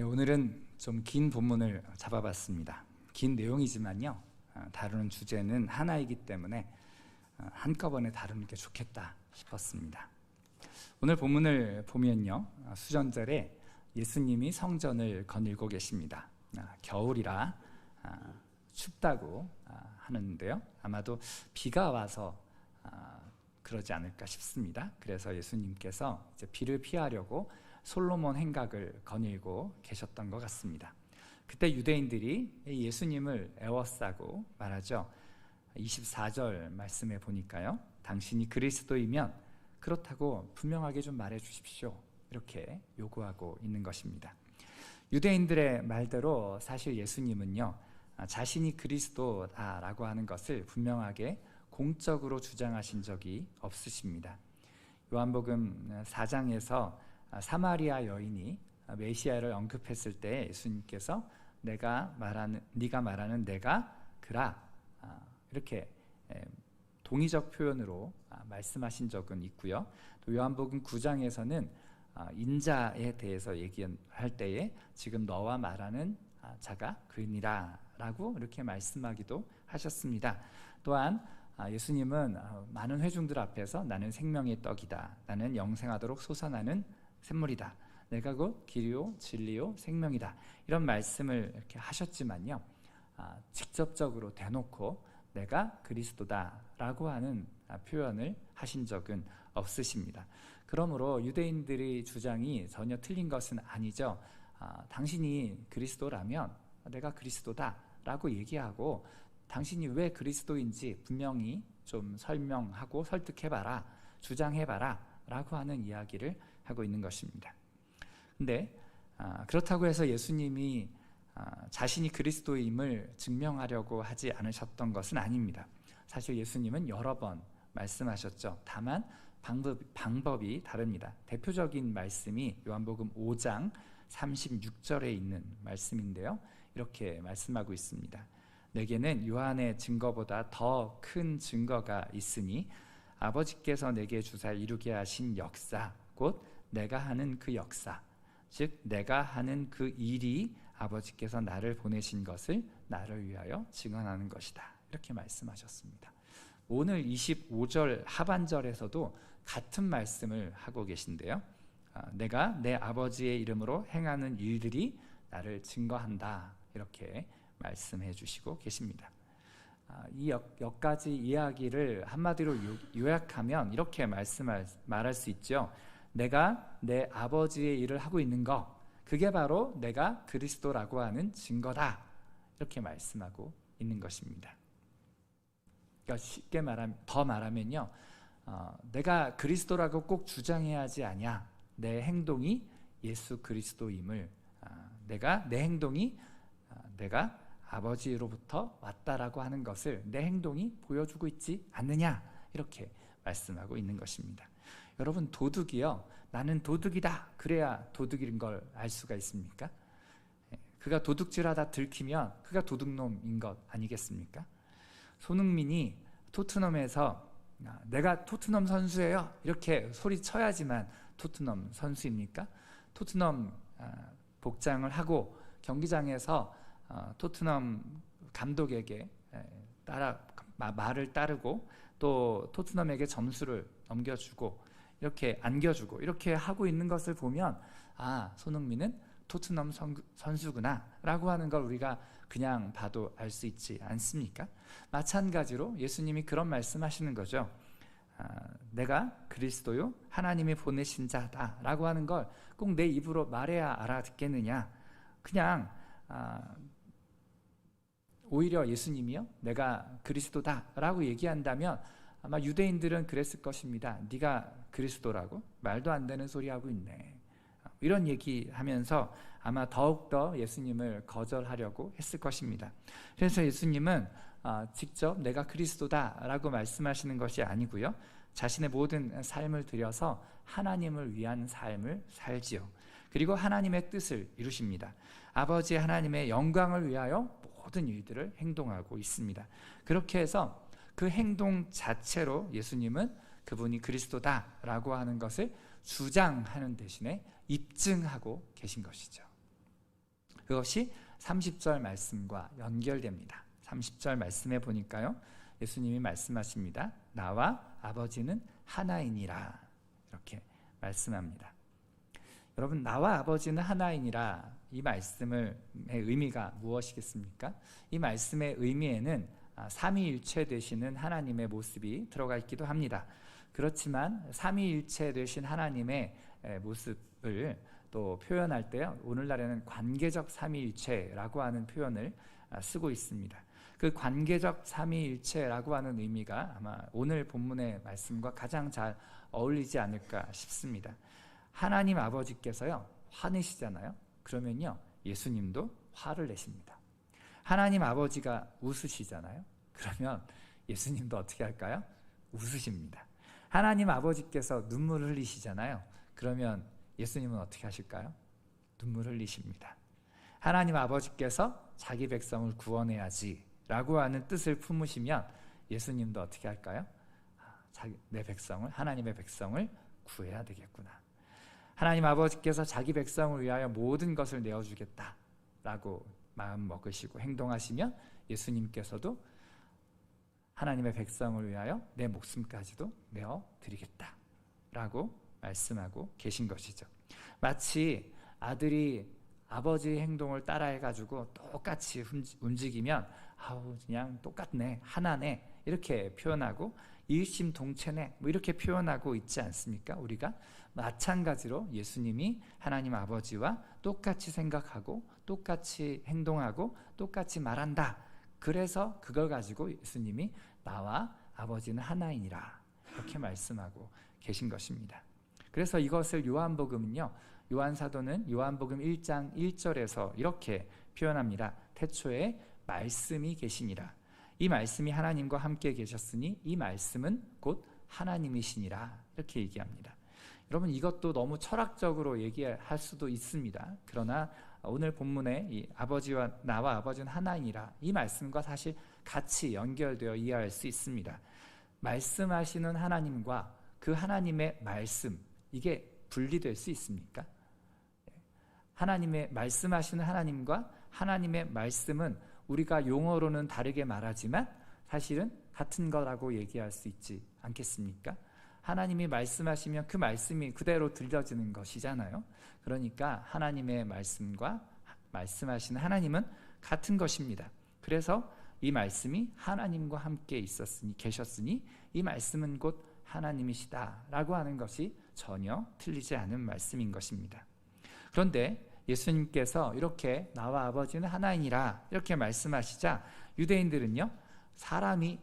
네, 오늘은 좀 긴 본문을 잡아봤습니다. 긴 내용이지만요. 어, 다루는 주제는 하나이기 때문에 어, 한꺼번에 다루는 게 좋겠다 싶었습니다. 오늘 본문을 보면요. 어, 수전절에 예수님이 성전을 거닐고 계십니다. 아, 겨울이라 아, 춥다고 아, 하는데요. 아마도 비가 와서 아, 그러지 않을까 싶습니다. 그래서 예수님께서 이제 비를 피하려고 솔로몬 행각을 거닐고 계셨던 것 같습니다. 그때 유대인들이 예수님을 애워싸고 말하죠. 24절 말씀에 보니까요. 당신이 그리스도이면 그렇다고 분명하게 좀 말해 주십시오. 이렇게 요구하고 있는 것입니다. 유대인들의 말대로 사실 예수님은요. 자신이 그리스도다라고 하는 것을 분명하게 공적으로 주장하신 적이 없으십니다. 요한복음 4장에서 사마리아 여인이 메시아를 언급했을 때 예수님께서 내가 말하는 네가 말하는 내가 그라 이렇게 동의적 표현으로 말씀하신 적은 있고요. 또 요한복음 9장에서는 인자에 대해서 얘기할 때에 지금 너와 말하는 자가 그니라라고 이렇게 말씀하기도 하셨습니다. 또한 예수님은 많은 회중들 앞에서 나는 생명의 떡이다. 나는 영생하도록 솟아나는 샘물이다. 내가 곧 길이요 진리요 생명이다. 이런 말씀을 이렇게 하셨지만요. 직접적으로 대놓고 내가 그리스도다라고 하는 표현을 하신 적은 없으십니다. 그러므로 유대인들의 주장이 전혀 틀린 것은 아니죠. 아, 당신이 그리스도라면 내가 그리스도다라고 얘기하고 당신이 왜 그리스도인지 분명히 좀 설명하고 설득해봐라, 주장해봐라 라고 하는 이야기를 하고 있는 것입니다. 근데 아, 그렇다고 해서 예수님이 아, 자신이 그리스도임을 증명하려고 하지 않으셨던 것은 아닙니다. 사실 예수님은 여러 번 말씀하셨죠. 다만 방법, 방법 이 다릅니다. 대표적인 말씀이 요한복음 5장 36절에 있는 말씀인데요. 이렇게 말씀하고 있습니다. 내게는 요한의 증거보다 더 큰 증거가 있으니 아버지께서 내게 주사 이루게 하신 역사 곧 내가 하는 그 역사 즉 내가 하는 그 일이 아버지께서 나를 보내신 것을 나를 위하여 증언하는 것이다. 이렇게 말씀하셨습니다. 오늘 25절 하반절에서도 같은 말씀을 하고 계신데요. 아, 내가 내 아버지의 이름으로 행하는 일들이 나를 증거한다. 이렇게 말씀해 주시고 계십니다. 아, 이 역, 가지 이야기를 한마디로 요약하면 이렇게 말씀할 말할 수 있죠. 내가 내 아버지의 일을 하고 있는 것, 그게 바로 내가 그리스도라고 하는 증거다. 이렇게 말씀하고 있는 것입니다. 그러니까 쉽게 말하면 더 말하면요, 어, 내가 그리스도라고 꼭 주장해야 하지 아냐. 내 행동이 예수 그리스도임을 어, 내가 내 행동이 어, 내가 아버지로부터 왔다라고 하는 것을 내 행동이 보여주고 있지 않느냐 이렇게 말씀하고 있는 것입니다. 여러분 도둑이요. 나는 도둑이다. 그래야 도둑인 걸 알 수가 있습니까? 예, 그가 도둑질하다 들키면 그가 도둑놈인 것 아니겠습니까? 손흥민이 토트넘에서 아, 내가 토트넘 선수예요. 이렇게 소리 쳐야지만 토트넘 선수입니까? 토트넘 아, 복장을 하고 경기장에서 어, 토트넘 감독에게 따라 말을 따르고 또 토트넘에게 점수를 넘겨주고 이렇게 안겨주고 이렇게 하고 있는 것을 보면 아 손흥민은 토트넘 선수구나 라고 하는 걸 우리가 그냥 봐도 알 수 있지 않습니까? 마찬가지로 예수님이 그런 말씀하시는 거죠. 아, 내가 그리스도요 하나님이 보내신 자다 라고 하는 걸 꼭 내 입으로 말해야 알아듣겠느냐? 그냥 아, 오히려 예수님이요 내가 그리스도다 라고 얘기한다면 아마 유대인들은 그랬을 것입니다. 네가 그리스도라고 말도 안 되는 소리 하고 있네. 이런 얘기하면서 아마 더욱더 예수님을 거절하려고 했을 것입니다. 그래서 예수님은 아, 직접 내가 그리스도다라고 말씀하시는 것이 아니고요. 자신의 모든 삶을 들여서 하나님을 위한 삶을 살지요. 그리고 하나님의 뜻을 이루십니다. 아버지 하나님의 영광을 위하여 모든 일들을 행동하고 있습니다. 그렇게 해서 그 행동 자체로 예수님은 그분이 그리스도다라고 하는 것을 주장하는 대신에 입증하고 계신 것이죠. 그것이 30절 말씀과 연결됩니다. 30절 말씀에 보니까요. 예수님이 말씀하십니다. 나와 아버지는 하나이니라. 이렇게 말씀합니다. 여러분 나와 아버지는 하나이니라 이 말씀의 의미가 무엇이겠습니까? 이 말씀의 의미에는 아, 삼위일체 되시는 하나님의 모습이 들어가 있기도 합니다. 그렇지만 삼위일체 되신 하나님의 모습을 또 표현할 때 오늘날에는 관계적 삼위일체라고 하는 표현을 아, 쓰고 있습니다. 그 관계적 삼위일체라고 하는 의미가 아마 오늘 본문의 말씀과 가장 잘 어울리지 않을까 싶습니다. 하나님 아버지께서요 화내시잖아요. 그러면요 예수님도 화를 내십니다. 하나님 아버지가 웃으시잖아요. 그러면 예수님도 어떻게 할까요? 웃으십니다. 하나님 아버지께서 눈물 흘리시잖아요. 그러면 예수님은 어떻게 하실까요? 눈물 흘리십니다. 하나님 아버지께서 자기 백성을 구원해야지 라고 하는 뜻을 품으시면 예수님도 어떻게 할까요? 아, 자기, 내 백성을, 하나님의 백성을 구해야 되겠구나. 하나님 아버지께서 자기 백성을 위하여 모든 것을 내어주겠다 라고 마음 먹으시고 행동하시면 예수님께서도 하나님의 백성을 위하여 내 목숨까지도 내어 드리겠다 라고 말씀하고 계신 것이죠. 마치 아들이 아버지 행동을 따라해가지고 똑같이 움직이면 아우 그냥 똑같네 하나네 이렇게 표현하고 일심동체네 뭐 이렇게 표현하고 있지 않습니까? 우리가 마찬가지로 예수님이 하나님 아버지와 똑같이 생각하고 똑같이 행동하고 똑같이 말한다. 그래서 그걸 가지고 예수님이 나와 아버지는 하나이니라 이렇게 말씀하고 계신 것입니다. 그래서 이것을 요한복음은요. 요한 사도는 요한복음 1장 1절에서 이렇게 표현합니다. 태초에 말씀이 계시니라. 이 말씀이 하나님과 함께 계셨으니 이 말씀은 곧 하나님이시니라. 이렇게 얘기합니다. 여러분 이것도 너무 철학적으로 얘기할 수도 있습니다. 그러나 오늘 본문에 아버지와 나와 아버지는 하나이니라 이 말씀과 사실 같이 연결되어 이해할 수 있습니다. 말씀하시는 하나님과 그 하나님의 말씀 이게 분리될 수 있습니까? 하나님의 말씀하시는 하나님과 하나님의 말씀은 우리가 용어로는 다르게 말하지만 사실은 같은 거라고 얘기할 수 있지 않겠습니까? 하나님이 말씀하시면 그 말씀이 그대로 들려지는 것이잖아요. 그러니까 하나님의 말씀과 말씀하시는 하나님은 같은 것입니다. 그래서 이 말씀이 하나님과 함께 있었으니 계셨으니 이 말씀은 곧 하나님이시다라고 하는 것이 전혀 틀리지 않은 말씀인 것입니다. 그런데 예수님께서 이렇게 나와 아버지는 하나이니라 이렇게 말씀하시자 유대인들은요 사람이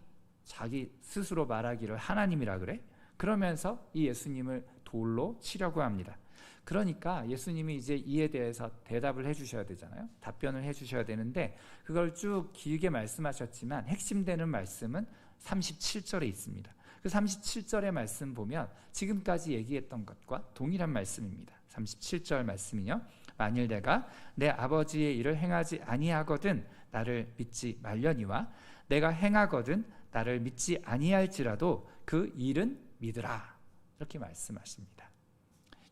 자기 스스로 말하기를 하나님이라 그래 그러면서 이 예수님을 돌로 치려고 합니다. 그러니까 예수님이 이제 이에 대해서 대답을 해주셔야 되잖아요. 답변을 해주셔야 되는데 그걸 쭉 길게 말씀하셨지만 핵심되는 말씀은 37절에 있습니다. 그 37절의 말씀 보면 지금까지 얘기했던 것과 동일한 말씀입니다. 37절 말씀이요. 만일 내가 내 아버지의 일을 행하지 아니하거든 나를 믿지 말려니와 내가 행하거든 나를 믿지 아니할지라도 그 일은 믿으라. 이렇게 말씀하십니다.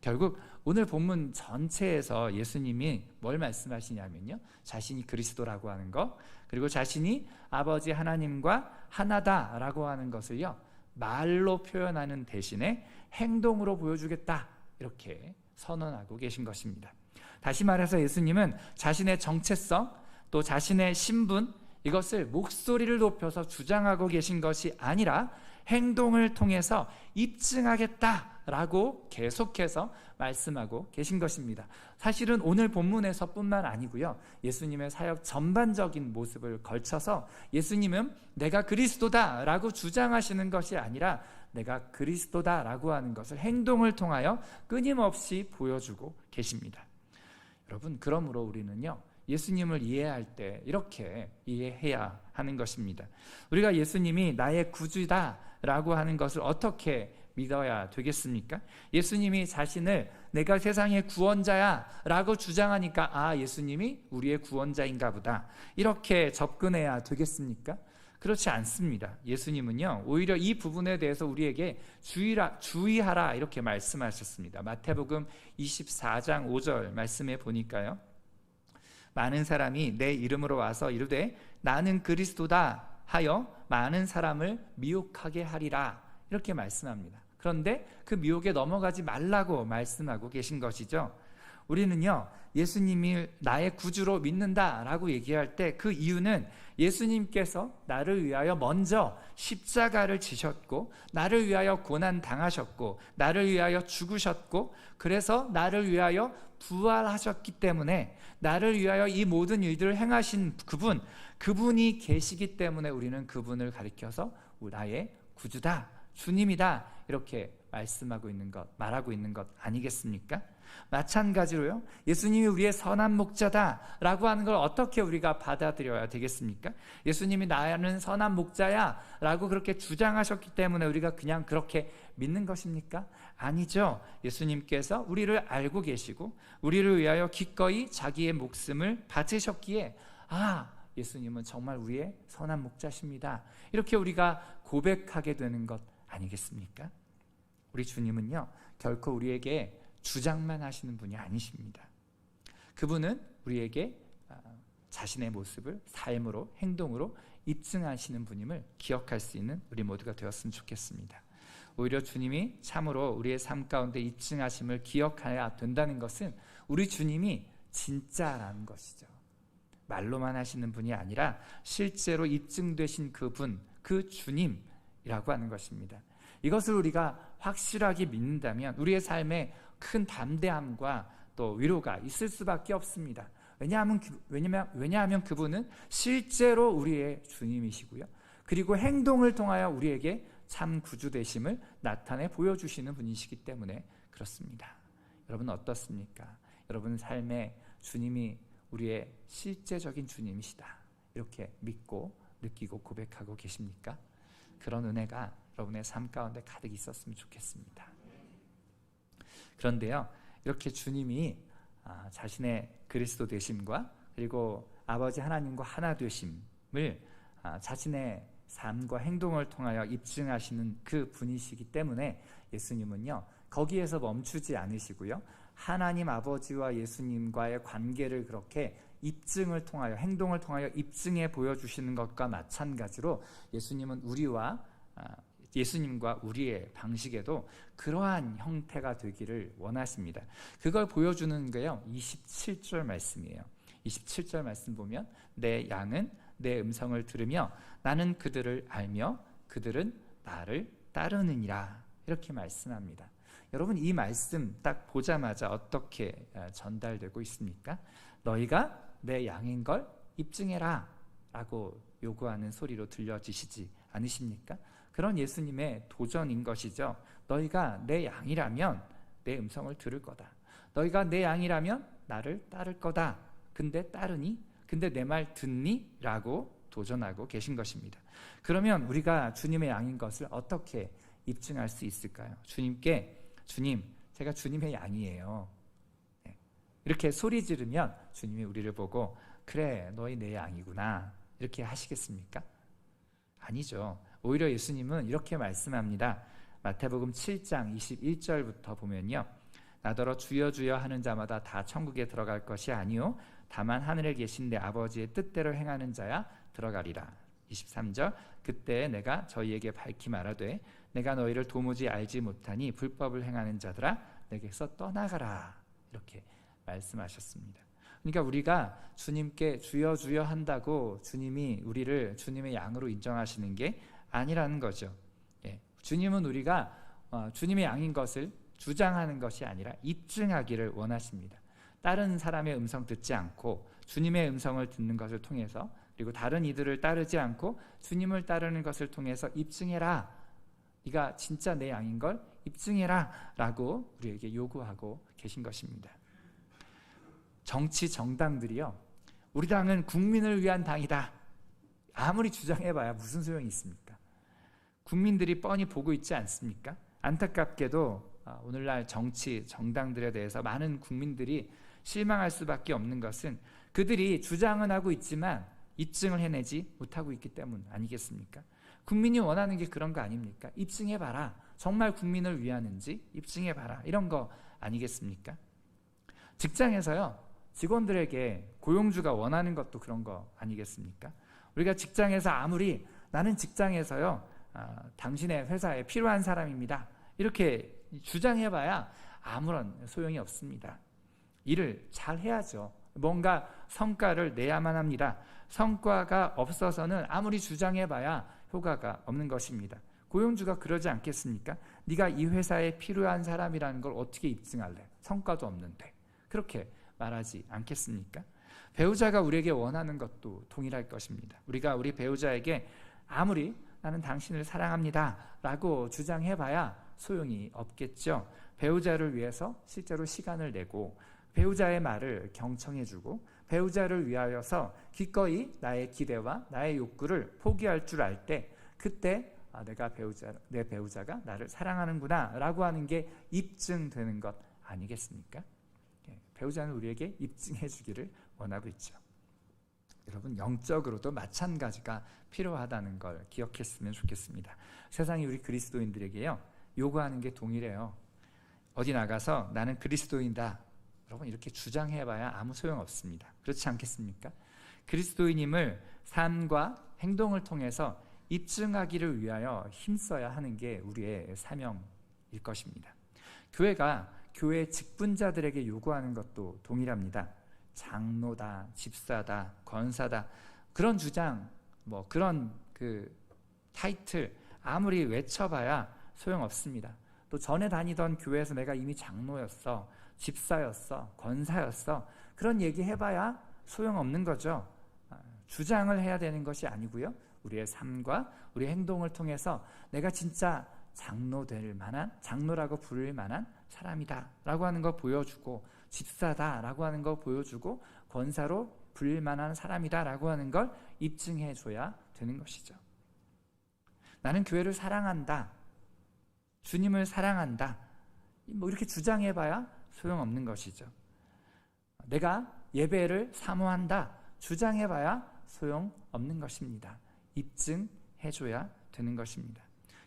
결국 오늘 본문 전체에서 예수님이 뭘 말씀하시냐면요. 자신이 그리스도라고 하는 것, 그리고 자신이 아버지 하나님과 하나다라고 하는 것을요. 말로 표현하는 대신에 행동으로 보여주겠다. 이렇게 선언하고 계신 것입니다. 다시 말해서 예수님은 자신의 정체성, 또 자신의 신분, 이것을 목소리를 높여서 주장하고 계신 것이 아니라 행동을 통해서 입증하겠다라고 계속해서 말씀하고 계신 것입니다. 사실은 오늘 본문에서뿐만 아니고요. 예수님의 사역 전반적인 모습을 걸쳐서 예수님은 내가 그리스도다라고 주장하시는 것이 아니라 내가 그리스도다라고 하는 것을 행동을 통하여 끊임없이 보여주고 계십니다. 여러분, 그러므로 우리는요. 예수님을 이해할 때 이렇게 이해해야 하는 것입니다. 우리가 예수님이 나의 구주다 라고 하는 것을 어떻게 믿어야 되겠습니까? 예수님이 자신을 내가 세상의 구원자야 라고 주장하니까 아 예수님이 우리의 구원자인가 보다 이렇게 접근해야 되겠습니까? 그렇지 않습니다. 예수님은요 오히려 이 부분에 대해서 우리에게 주의라, 주의하라 이렇게 말씀하셨습니다. 마태복음 24장 5절 말씀에 보니까요 많은 사람이 내 이름으로 와서 이르되 나는 그리스도다 하여 많은 사람을 미혹하게 하리라 이렇게 말씀합니다. 그런데 그 미혹에 넘어가지 말라고 말씀하고 계신 것이죠. 우리는요, 예수님이 나의 구주로 믿는다라고 얘기할 때 그 이유는 예수님께서 나를 위하여 먼저 십자가를 지셨고, 나를 위하여 고난 당하셨고, 나를 위하여 죽으셨고, 그래서 나를 위하여 부활하셨기 때문에 나를 위하여 이 모든 일들을 행하신 그분, 그분이 계시기 때문에 우리는 그분을 가리켜서 나의 구주다, 주님이다, 이렇게 말씀하고 있는 것, 말하고 있는 것 아니겠습니까? 마찬가지로요. 예수님이 우리의 선한 목자다라고 하는 걸 어떻게 우리가 받아들여야 되겠습니까? 예수님이 나는 선한 목자야라고 그렇게 주장하셨기 때문에 우리가 그냥 그렇게 믿는 것입니까? 아니죠. 예수님께서 우리를 알고 계시고 우리를 위하여 기꺼이 자기의 목숨을 바치셨기에 아, 예수님은 정말 우리의 선한 목자십니다. 이렇게 우리가 고백하게 되는 것 아니겠습니까? 우리 주님은요, 결코 우리에게 주장만 하시는 분이 아니십니다. 그분은 우리에게 아, 자신의 모습을 삶으로, 행동으로 입증하시는 분임을 기억할 수 있는 우리 모두가 되었으면 좋겠습니다. 오히려 주님이 참으로 우리의 삶 가운데 입증하심을 기억해야 된다는 것은 우리 주님이 진짜라는 것이죠. 말로만 하시는 분이 아니라 실제로 입증되신 그분, 그 주님이라고 하는 것입니다. 이것을 우리가 확실하게 믿는다면 우리의 삶에 큰 담대함과 또 위로가 있을 수밖에 없습니다. 왜냐하면 왜냐면 왜냐하면 그분은 실제로 우리의 주님이시고요. 그리고 행동을 통하여 우리에게 참 구주 되심을 나타내 보여주시는 분이시기 때문에 그렇습니다. 여러분 어떻습니까? 여러분 삶에 주님이 우리의 실제적인 주님이시다. 이렇게 믿고 느끼고 고백하고 계십니까? 그런 은혜가 여러분의 삶 가운데 가득 있었으면 좋겠습니다. 그런데요, 이렇게 주님이 아, 자신의 그리스도 되심과 그리고 아버지 하나님과 하나 되심을 아, 자신의 삶과 행동을 통하여 입증하시는 그 분이시기 때문에 예수님은요, 거기에서 멈추지 않으시고요, 하나님 아버지와 예수님과의 관계를 그렇게 입증을 통하여 행동을 통하여 입증해 보여주시는 것과 마찬가지로 예수님은 우리와 아, 예수님과 우리의 방식에도 그러한 형태가 되기를 원하십니다. 그걸 보여주는 게요. 27절 말씀이에요. 27절 말씀 보면 내 양은 내 음성을 들으며 나는 그들을 알며 그들은 나를 따르느니라 이렇게 말씀합니다. 여러분 이 말씀 딱 보자마자 어떻게 아, 전달되고 있습니까? 너희가 내 양인 걸 입증해라 라고 요구하는 소리로 들려지시지 않으십니까? 그런 예수님의 도전인 것이죠. 너희가 내 양이라면 내 음성을 들을 거다. 너희가 내 양이라면 나를 따를 거다. 근데 따르니? 근데 내 말 듣니? 라고 도전하고 계신 것입니다. 그러면 우리가 주님의 양인 것을 어떻게 입증할 수 있을까요? 주님께 주님, 제가 주님의 양이에요. 네. 이렇게 소리 지르면 주님이 우리를 보고 그래, 너희 내 양이구나. 이렇게 하시겠습니까? 아니죠. 오히려 예수님은 이렇게 말씀합니다. 마태복음 7장 21절부터 보면요. 나더러 주여 주여 하는 자마다 다 천국에 들어갈 것이 아니요 다만 하늘에 계신 내 아버지의 뜻대로 행하는 자야 들어가리라. 23절 그때 내가 저희에게 밝히 말하되 내가 너희를 도무지 알지 못하니 불법을 행하는 자들아 내게서 떠나가라. 이렇게 말씀하셨습니다. 그러니까 우리가 주님께 주여 주여 한다고 주님이 우리를 주님의 양으로 인정하시는 게 아니라는 거죠. 예. 주님은 우리가 어, 주님의 양인 것을 주장하는 것이 아니라 입증하기를 원하십니다. 다른 사람의 음성 듣지 않고 주님의 음성을 듣는 것을 통해서 그리고 다른 이들을 따르지 않고 주님을 따르는 것을 통해서 입증해라. 네가 진짜 내 양인 걸 입증해라라고 우리에게 요구하고 계신 것입니다. 정치 정당들이요. 우리 당은 국민을 위한 당이다. 아무리 주장해봐야 무슨 소용이 있습니까? 국민들이 뻔히 보고 있지 않습니까? 안타깝게도 아, 오늘날 정치 정당들에 대해서 많은 국민들이 실망할 수밖에 없는 것은 그들이 주장은 하고 있지만 입증을 해내지 못하고 있기 때문 아니겠습니까? 국민이 원하는 게 그런 거 아닙니까? 입증해봐라. 정말 국민을 위하는지 입증해봐라. 이런 거 아니겠습니까? 직장에서요, 직원들에게 고용주가 원하는 것도 그런 거 아니겠습니까? 우리가 직장에서 아무리 나는 직장에서요, 아, 당신의 회사에 필요한 사람입니다. 이렇게 주장해봐야 아무런 소용이 없습니다. 일을 잘 해야죠. 뭔가 성과를 내야만 합니다. 성과가 없어서는 아무리 주장해봐야 효과가 없는 것입니다. 고용주가 그러지 않겠습니까? 네가 이 회사에 필요한 사람이라는 걸 어떻게 입증할래? 성과도 없는데 그렇게 말하지 않겠습니까? 배우자가 우리에게 원하는 것도 동일할 것입니다. 우리가 우리 배우자에게 아무리 나는 당신을 사랑합니다 라고 주장해봐야 소용이 없겠죠. 배우자를 위해서 실제로 시간을 내고 배우자의 말을 경청해주고 배우자를 위하여서 기꺼이 나의 기대와 나의 욕구를 포기할 줄 알 때 그때 아, 내가 배우자 내 배우자가 나를 사랑하는구나 라고 하는 게 입증되는 것 아니겠습니까? 예, 배우자는 우리에게 입증해 주기를 원하고 있죠. 여러분 영적으로도 마찬가지가 필요하다는 걸 기억했으면 좋겠습니다. 세상이 우리 그리스도인들에게요 요구하는 게 동일해요. 어디 나가서 나는 그리스도인다. 여러분 이렇게 주장해봐야 아무 소용 없습니다. 그렇지 않겠습니까? 그리스도인임을 삶과 행동을 통해서 입증하기를 위하여 힘써야 하는 게 우리의 사명일 것입니다. 교회가 교회 직분자들에게 요구하는 것도 동일합니다. 장로다, 집사다, 권사다 그런 주장, 뭐 그런 그 타이틀 아무리 외쳐봐야 소용없습니다. 또 전에 다니던 교회에서 내가 이미 장로였어, 집사였어, 권사였어 그런 얘기 해봐야 소용없는 거죠. 아, 주장을 해야 되는 것이 아니고요. 우리의 삶과 우리 행동을 통해서 내가 진짜 장로 될 만한 장로라고 부를 만한 사람이다라고 하는 걸 보여주고 집사다라고 하는 걸 보여주고 권사로 불릴 만한 사람이다라고 하는 걸 입증해 줘야 되는 것이죠. 나는 교회를 사랑한다. 주님을 사랑한다. 뭐 이렇게 주장해 봐야 소용없는 것이죠. 내가 예배를 사모한다. 주장해 봐야 소용없는 것입니다. 입증해 줘야 되는 것입니다.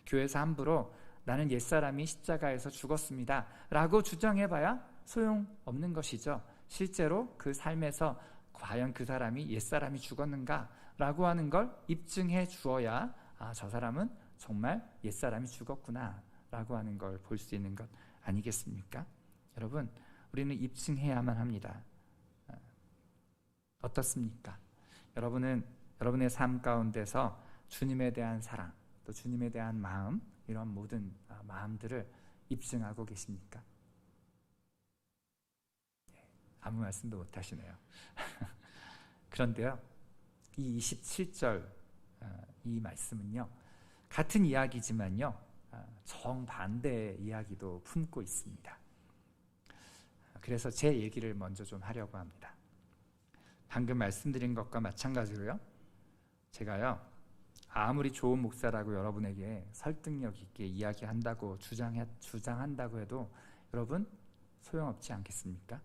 교회에서 함부로 나는 옛사람이 십자가에서 죽었습니다. 라고 주장해 봐야 소용없는 것이죠. 실제로 그 삶에서 과연 그 사람이 옛사람이 죽었는가? 라고 하는 걸 입증해 주어야 아, 저 사람은 정말 옛사람이 죽었구나. 라고 하는 걸 볼 수 있는 것 아니겠습니까? 여러분, 우리는 입증해야만 합니다. 아, 어떻습니까? 여러분은 여러분의 삶 가운데서 주님에 대한 사랑, 또 주님에 대한 마음, 이런 모든 아, 마음들을 입증하고 계십니까? 아무 말씀도 못 하시네요. 그런데요, 이 27절 어, 이 말씀은요, 같은 이야기지만요, 어, 정반대의 이야기도 품고 있습니다. 그래서 제 얘기를 먼저 좀 하려고 합니다. 방금 말씀드린 것과 마찬가지로요, 제가요, 아무리 좋은 목사라고 여러분에게 설득력 있게 이야기한다고 주장해, 주장한다고 해도 여러분 소용없지 않겠습니까?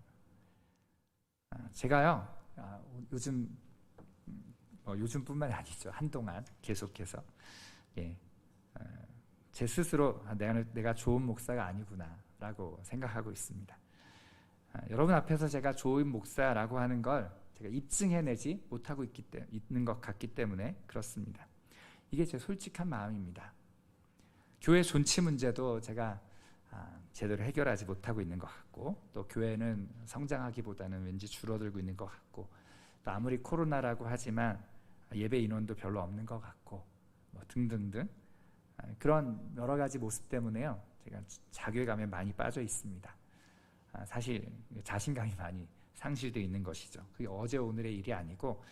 아, 제가요 아, 요즘 뭐 요즘뿐만 아니죠 한동안 계속해서 예, 아, 제 스스로 내가, 내가 좋은 목사가 아니구나라고 생각하고 있습니다. 여러분 앞에서 제가 좋은 목사라고 하는 걸 제가 입증해내지 못하고 있기 때, 있는 것 같기 때문에 그렇습니다. 이게 제 솔직한 마음입니다. 교회 존치 문제도 제가 아, 제대로 해결하지 못하고 있는 것 같고 또 교회는 성장하기보다는 왠지 줄어들고 있는 것 같고 또 아무리 코로나라고 하지만 예배 인원도 별로 없는 것 같고 뭐 등등등 아, 그런 여러 가지 모습 때문에요 제가 자괴감에 많이 빠져 있습니다. 아, 사실 자신감이 많이 상실되어 있는 것이죠. 그게 어제 오늘의 일이 아니고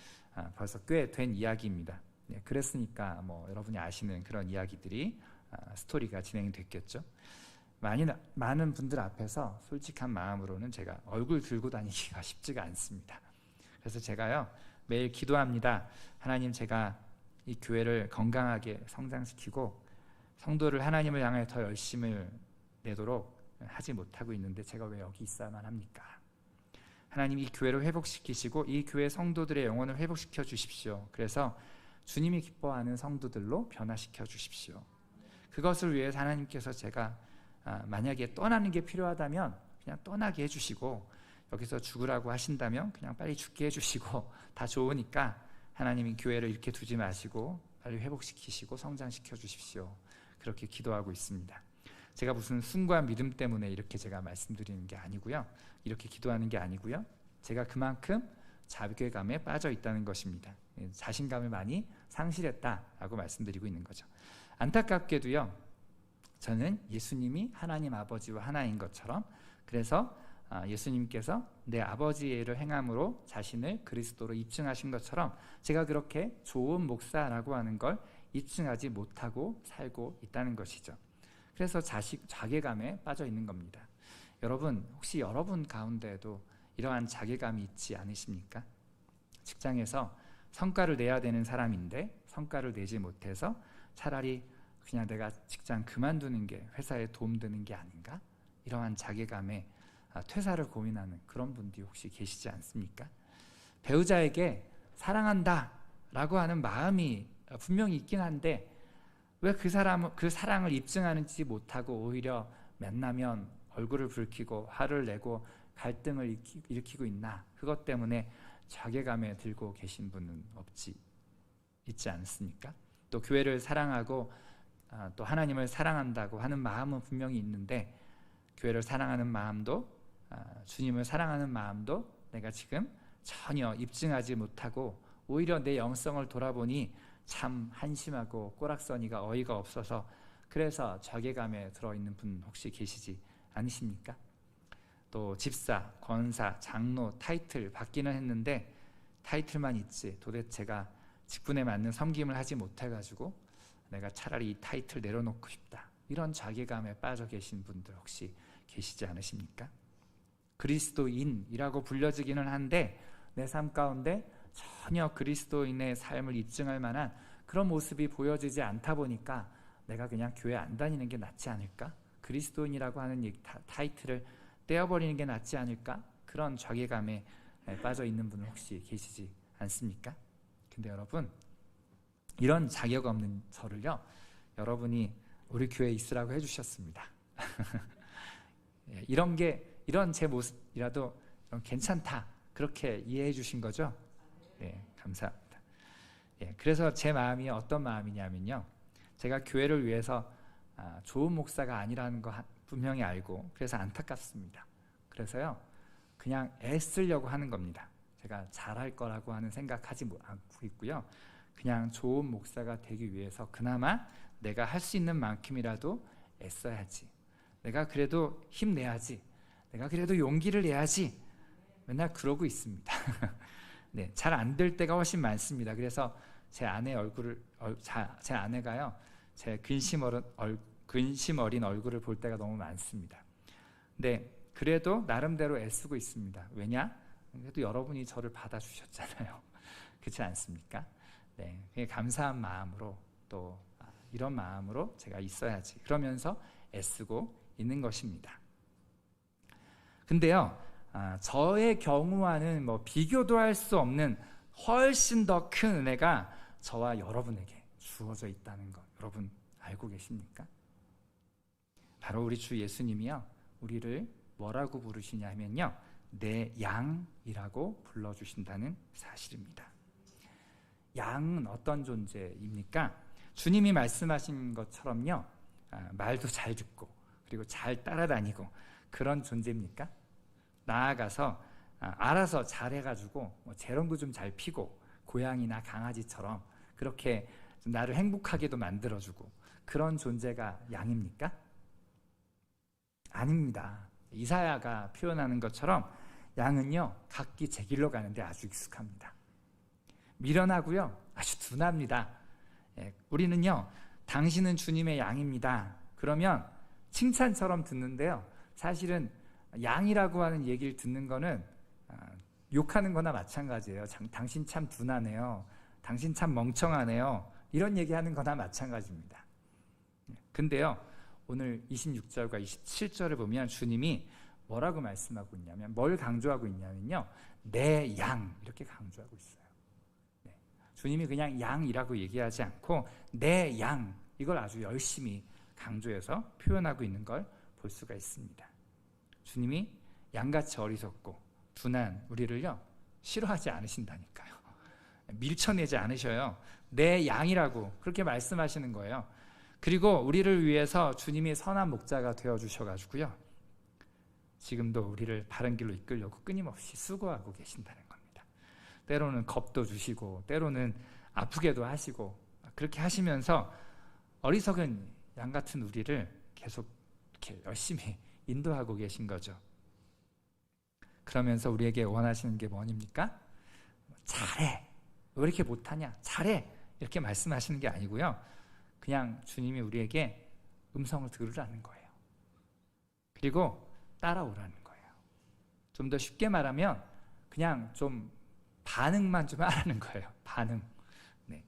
벌써 꽤 된 이야기입니다. 네, 그랬으니까 뭐 여러분이 아시는 그런 이야기들이 스토리가 진행됐겠죠. 많이, 많은 분들 앞에서 솔직한 마음으로는 제가 얼굴 들고 다니기가 쉽지가 않습니다. 그래서 제가요 매일 기도합니다. 하나님 제가 이 교회를 건강하게 성장시키고 성도를 하나님을 향해 더 열심을 내도록 하지 못하고 있는데 제가 왜 여기 있어야만 합니까? 하나님 이 교회를 회복시키시고 이 교회 성도들의 영혼을 회복시켜 주십시오. 그래서 주님이 기뻐하는 성도들로 변화시켜 주십시오. 그것을 위해 하나님께서 제가 아, 만약에 떠나는 게 필요하다면 그냥 떠나게 해주시고 여기서 죽으라고 하신다면 그냥 빨리 죽게 해주시고 다 좋으니까 하나님이 교회를 이렇게 두지 마시고 빨리 회복시키시고 성장시켜 주십시오. 그렇게 기도하고 있습니다. 제가 무슨 순수한 믿음 때문에 이렇게 제가 말씀드리는 게 아니고요. 이렇게 기도하는 게 아니고요. 제가 그만큼 자괴감에 빠져 있다는 것입니다. 예, 자신감을 많이 상실했다라고 말씀드리고 있는 거죠. 안타깝게도요. 저는 예수님이 하나님 아버지와 하나인 것처럼 그래서 아, 예수님께서 내 아버지의 일을 행함으로 자신을 그리스도로 입증하신 것처럼 제가 그렇게 좋은 목사라고 하는 걸 입증하지 못하고 살고 있다는 것이죠. 그래서 자식 자괴감에 빠져 있는 겁니다. 여러분 혹시 여러분 가운데에도 이러한 자괴감이 있지 않으십니까? 직장에서 성과를 내야 되는 사람인데 성과를 내지 못해서 차라리 그냥 내가 직장 그만두는 게 회사에 도움되는 게 아닌가? 이러한 자괴감에 아, 퇴사를 고민하는 그런 분들이 혹시 계시지 않습니까? 배우자에게 사랑한다 라고 하는 마음이 분명히 있긴 한데 왜 그 사람 그 사랑을 입증하는지 못하고 오히려 만나면 얼굴을 붉히고 화를 내고 갈등을 일으키고 있나? 그것 때문에 자괴감에 들고 계신 분은 없지 있지 않습니까? 또 교회를 사랑하고 아, 또 하나님을 사랑한다고 하는 마음은 분명히 있는데 교회를 사랑하는 마음도 아, 주님을 사랑하는 마음도 내가 지금 전혀 입증하지 못하고 오히려 내 영성을 돌아보니 참 한심하고 꼬락서니가 어이가 없어서 그래서 자괴감에 들어있는 분 혹시 계시지 않으십니까? 또 집사, 권사, 장로, 타이틀 받기는 했는데 타이틀만 있지 도대체가 직분에 맞는 섬김을 하지 못해가지고 내가 차라리 이 타이틀 내려놓고 싶다 이런 자괴감에 빠져 계신 분들 혹시 계시지 않으십니까? 그리스도인이라고 불려지기는 한데 내 삶 가운데 전혀 그리스도인의 삶을 입증할 만한 그런 모습이 보여지지 않다 보니까 내가 그냥 교회 안 다니는 게 낫지 않을까? 그리스도인이라고 하는 타이틀을 떼어버리는 게 낫지 않을까? 그런 자괴감에 빠져 있는 분은 혹시 계시지 않습니까? 근데 여러분 이런 자격 없는 저를요 여러분이 우리 교회에 있으라고 해주셨습니다. 예, 이런 게 이런 제 모습이라도 괜찮다 그렇게 이해해 주신 거죠? 예, 감사합니다. 예, 그래서 제 마음이 어떤 마음이냐면요, 제가 교회를 위해서 아, 좋은 목사가 아니라는 거 분명히 알고 그래서 안타깝습니다. 그래서요, 그냥 애쓰려고 하는 겁니다. 제가 잘할 거라고 하는 생각하지 않고 있고요. 그냥 좋은 목사가 되기 위해서 그나마 내가 할 수 있는 만큼이라도 애써야지. 내가 그래도 힘내야지. 내가 그래도 용기를 내야지. 맨날 그러고 있습니다. 네, 잘 안 될 때가 훨씬 많습니다. 그래서 제 아내 얼굴을 제 아내가요, 제 근심 어린, 근심 어린 얼굴을 볼 때가 너무 많습니다. 근데 그래도 나름대로 애쓰고 있습니다. 왜냐? 그래도 여러분이 저를 받아주셨잖아요. 그렇지 않습니까? 네, 감사한 마음으로 또 아, 이런 마음으로 제가 있어야지. 그러면서 애쓰고 있는 것입니다. 근데요, 아, 저의 경우와는 뭐 비교도 할 수 없는 훨씬 더 큰 은혜가 저와 여러분에게 주어져 있다는 것 여러분 알고 계십니까? 바로 우리 주 예수님이요 우리를 뭐라고 부르시냐면요 내 양이라고 불러주신다는 사실입니다. 양은 어떤 존재입니까? 주님이 말씀하신 것처럼요 아, 말도 잘 듣고 그리고 잘 따라다니고 그런 존재입니까? 나아가서 아, 알아서 잘 해가지고 뭐 재롱도 좀 잘 피고 고양이나 강아지처럼 그렇게 나를 행복하게도 만들어주고 그런 존재가 양입니까? 아닙니다. 이사야가 표현하는 것처럼 양은요 각기 제 길로 가는데 아주 익숙합니다. 미련하고요 아주 둔합니다. 예, 우리는요 당신은 주님의 양입니다. 그러면 칭찬처럼 듣는데요. 사실은 양이라고 하는 얘기를 듣는 거는 아, 욕하는 거나 마찬가지예요. 당신 참 둔하네요. 당신 참 멍청하네요. 이런 얘기 하는 거나 마찬가지입니다. 근데요. 오늘 26절과 27절을 보면 주님이 뭐라고 말씀하고 있냐면 뭘 강조하고 있냐면요. 내 양 이렇게 강조하고 있어요. 네. 주님이 그냥 양이라고 얘기하지 않고 내 양 이걸 아주 열심히 강조해서 표현하고 있는 걸 볼 수가 있습니다. 주님이 양같이 어리석고 둔한 우리를요 싫어하지 않으신다니까요. 밀쳐내지 않으셔요. 내 양이라고 그렇게 말씀하시는 거예요. 그리고 우리를 위해서 주님이 선한 목자가 되어 주셔가지고요. 지금도 우리를 바른 길로 이끌려고 끊임없이 수고하고 계신다는. 때로는 겁도 주시고, 때로는 아프게도 하시고, 그렇게 하시면서 어리석은 양 같은 우리를 계속 이렇게 열심히 인도하고 계신 거죠. 그러면서 우리에게 원하시는 게 뭐입니까? 잘해. 왜 이렇게 못하냐? 잘해. 이렇게 말씀하시는 게 아니고요. 그냥 주님이 우리에게 음성을 들으라는 거예요. 그리고 따라오라는 거예요. 좀 더 쉽게 말하면 그냥 좀 반응만 좀 하라는 거예요. 반응. 네.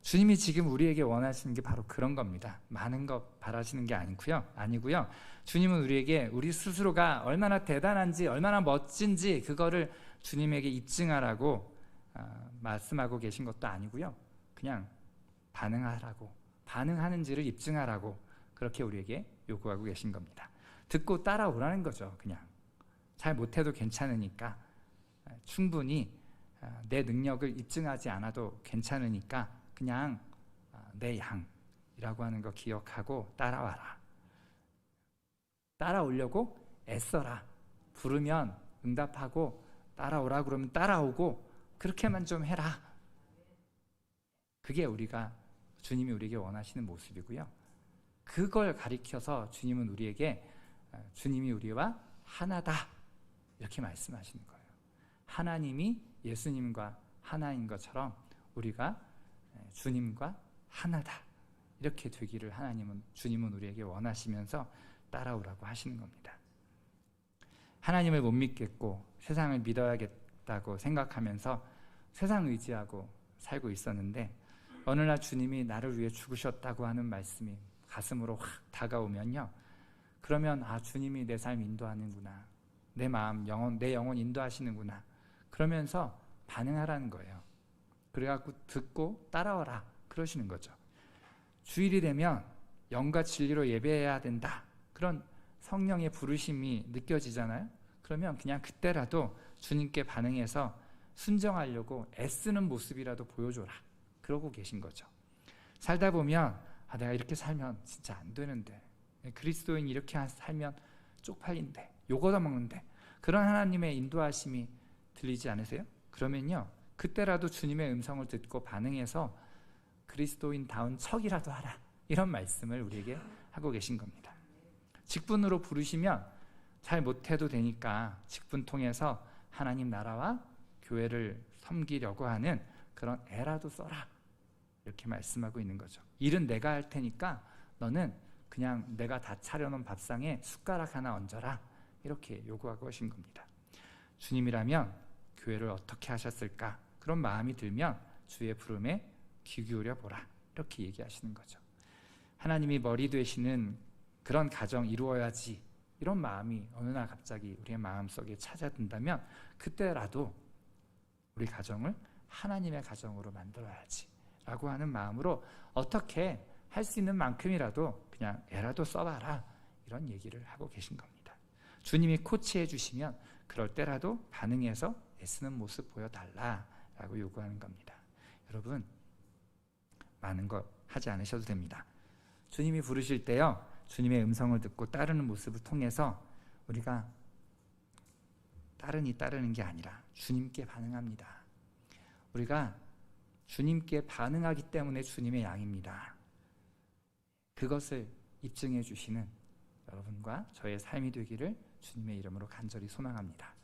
주님이 지금 우리에게 원하시는 게 바로 그런 겁니다. 많은 것 바라시는 게 아니고요. 아니고요. 주님은 우리에게 우리 스스로가 얼마나 대단한지, 얼마나 멋진지 그거를 주님에게 입증하라고 어, 말씀하고 계신 것도 아니고요. 그냥 반응하라고, 반응하는지를 입증하라고 그렇게 우리에게 요구하고 계신 겁니다. 듣고 따라오라는 거죠. 그냥 잘 못해도 괜찮으니까 어, 충분히 어, 내 능력을 입증하지 않아도 괜찮으니까 그냥 내 양이라고 하는 거 기억하고 따라와라. 따라오려고 애써라. 부르면 응답하고 따라오라 그러면 따라오고 그렇게만 좀 해라. 그게 우리가 주님이 우리에게 원하시는 모습이고요. 그걸 가리켜서 주님은 우리에게 어, 주님이 우리와 하나다 이렇게 말씀하시는 거예요. 하나님이 예수님과 하나인 것처럼 우리가 주님과 하나다 이렇게 되기를 하나님은 주님은 우리에게 원하시면서 따라오라고 하시는 겁니다. 하나님을 못 믿겠고 세상을 믿어야겠다고 생각하면서 세상 의지하고 살고 있었는데 어느 날 주님이 나를 위해 죽으셨다고 하는 말씀이 가슴으로 확 다가오면요. 그러면 아 주님이 내 삶 인도하는구나. 내 마음 영혼 내 영혼 인도하시는구나. 그러면서 반응하라는 거예요. 그래갖고 듣고 따라와라 그러시는 거죠. 주일이 되면 영과 진리로 예배해야 된다. 그런 성령의 부르심이 느껴지잖아요. 그러면 그냥 그때라도 주님께 반응해서 순정하려고 애쓰는 모습이라도 보여줘라. 그러고 계신 거죠. 살다 보면 아, 내가 이렇게 살면 진짜 안 되는데 그리스도인 이렇게 살면 쪽팔린데 요거다 먹는데 그런 하나님의 인도하심이 들리지 않으세요? 그러면요 그때라도 주님의 음성을 듣고 반응해서 그리스도인다운 척이라도 하라 이런 말씀을 우리에게 하고 계신 겁니다. 직분으로 부르시면 잘 못해도 되니까 직분 통해서 하나님 나라와 교회를 섬기려고 하는 그런 애라도 써라. 이렇게 말씀하고 있는 거죠. 일은 내가 할 테니까 너는 그냥 내가 다 차려놓은 밥상에 숟가락 하나 얹어라. 이렇게 요구하고 하신 겁니다. 주님이라면 교회를 어떻게 하셨을까? 그런 마음이 들면 주의 부름에 귀 기울여 보라. 이렇게 얘기하시는 거죠. 하나님이 머리 되시는 그런 가정 이루어야지. 이런 마음이 어느 날 갑자기 우리의 마음속에 찾아든다면 그때라도 우리 가정을 하나님의 가정으로 만들어야지 라고 하는 마음으로 어떻게 할 수 있는 만큼이라도 그냥 애라도 써봐라 이런 얘기를 하고 계신 겁니다. 주님이 코치해 주시면 그럴 때라도 반응해서 애쓰는 모습 보여달라 라고 요구하는 겁니다. 여러분 많은 거 하지 않으셔도 됩니다. 주님이 부르실 때요 주님의 음성을 듣고 따르는 모습을 통해서 우리가 따르니 따르는 게 아니라 주님께 반응합니다. 우리가 주님께 반응하기 때문에 주님의 양입니다. 그것을 입증해 주시는 여러분과 저의 삶이 되기를 주님의 이름으로 간절히 소망합니다.